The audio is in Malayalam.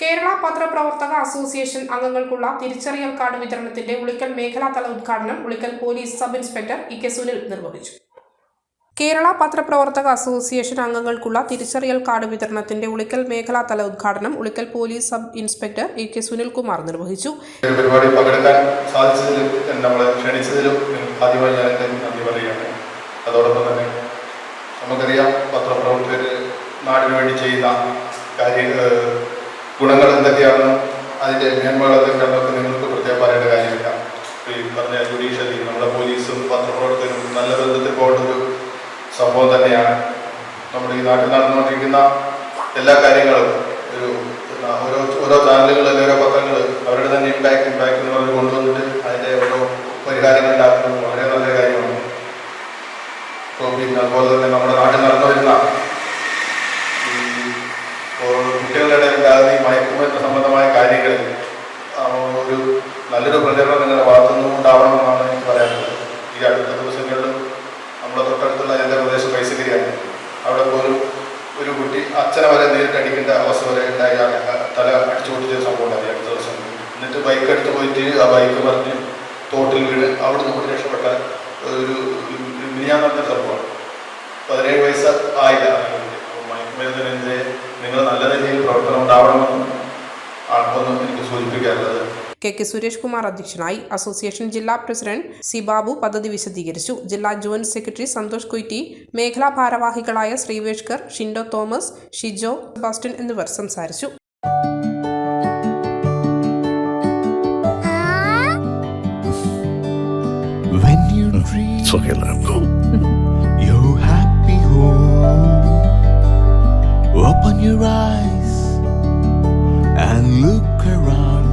കേരള പത്രപ്രവർത്തക അസോസിയേഷൻ അംഗങ്ങൾക്കുള്ള തിരിച്ചറിയൽ കാർഡ് വിതരണത്തിന്റെ ഉളിക്കൽ മേഖലാതല ഉദ്ഘാടനം Ulikkal police sub inspector E K Sunil നിർവഹിച്ചു. കേരള പത്രപ്രവർത്തക അസോസിയേഷൻ അംഗങ്ങൾക്കുള്ള തിരിച്ചറിയൽ കാർഡ് വിതരണത്തിന്റെ ഉളിക്കൽ മേഖലാതല ഉദ്ഘാടനം Ulikkal police sub inspector A K Sunilkumar നിർവഹിച്ചു. പരിപാടി പങ്കെടുക്കാൻ നമുക്കറിയാം പത്രപ്രവർത്തകർ നാടിനു വേണ്ടി ചെയ്യുന്ന കാര്യ ഗുണങ്ങൾ എന്തൊക്കെയാണ്? അതിന്റെ മേന്മകൾ എന്തൊക്കെയാണെന്നൊക്കെ നിങ്ങൾക്ക് പ്രത്യേകം പറയേണ്ട കാര്യമില്ല. ഈ പറഞ്ഞ ജുഡീഷ്യറി നമ്മുടെ പോലീസും പത്രപ്രവർത്തകരും നല്ല ബന്ധത്തിൽ പോകേണ്ട ഒരു സംഭവം തന്നെയാണ്. നമ്മുടെ ഈ നാട്ടിൽ നടന്നുകൊണ്ടിരിക്കുന്ന എല്ലാ കാര്യങ്ങളും ഒരു ഓരോ ഓരോ ചാനലുകൾ ഓരോ പത്രങ്ങൾ അവരുടെ തന്നെ ഇമ്പാക്ട് ഇമ്പാക്ട് എന്ന് പറഞ്ഞ് അതിന്റെ ഓരോ പരിഹാരങ്ങൾ ഉണ്ടാക്കുന്നത് വളരെ നല്ല കാര്യമാണ് ഇപ്പോൾ പിന്നെ അതുപോലെ തന്നെ നമ്മുടെ നാട്ടിൽ നടന്നു വരുന്ന ഈ ഓ- കുട്ടികളുടെ ഇടയിൽ ഉണ്ടാകുന്ന ഈ മയക്കുമരുന്ന് സംബന്ധമായ കാര്യങ്ങളിൽ ആ, ഒരു നല്ലൊരു പ്രചരണം നിങ്ങളുടെ ഭാഗത്തുനിന്നും ഉണ്ടാവണമെന്നാണ് എനിക്ക് പറയാനുള്ളത്. ഈ അടുത്ത ദിവസങ്ങളിലും നമ്മുടെ തൊട്ടടുത്തുള്ള എന്റെ പ്രദേശം പൈസഗിരിയാണ് അവിടെ പോലും ഒരു കുട്ടി അച്ഛനെ വരെ നേരിട്ട് അടിക്കേണ്ട അവസ്ഥ വരെ ഉണ്ടായി. തല അടിച്ചു പൊട്ടിച്ച സംഭവം ഉണ്ടായി അടുത്ത ദിവസം. എന്നിട്ട് ബൈക്ക് എടുത്ത് പോയിട്ട് ആ ബൈക്ക് പറഞ്ഞ് തോട്ടിൽ വീണ് അവിടെ നിന്ന് രക്ഷപ്പെട്ട ഒരു മിനിയാൻ നടന്ന സംഭവമാണ്. പതിനേഴ് വയസ്സ് ആയില്ല. മയക്കുമരുന്നിനെതിരെ നിങ്ങൾ നല്ല രീതിയിൽ പ്രവർത്തനം ഉണ്ടാവണമെന്നും ആൾക്കൊന്നും എനിക്ക് സൂചിപ്പിക്കാറുള്ളത് കെ കെ സുരേഷ് കുമാർ അധ്യക്ഷനായി അസോസിയേഷൻ ജില്ലാ പ്രസിഡന്റ് സി ബാബു പദ്ധതി വിശദീകരിച്ചു. ജില്ലാ ജോയിന്റ് സെക്രട്ടറി സന്തോഷ് കൊയ്റ്റി മേഖലാ ഭാരവാഹികളായ ശ്രീവേഷ്കർ ഷിൻഡോ തോമസ് ഷിജോ ബാസ്റ്റൻ എന്നിവർ സംസാരിച്ചു. When you dream happy home, open your eyes and look around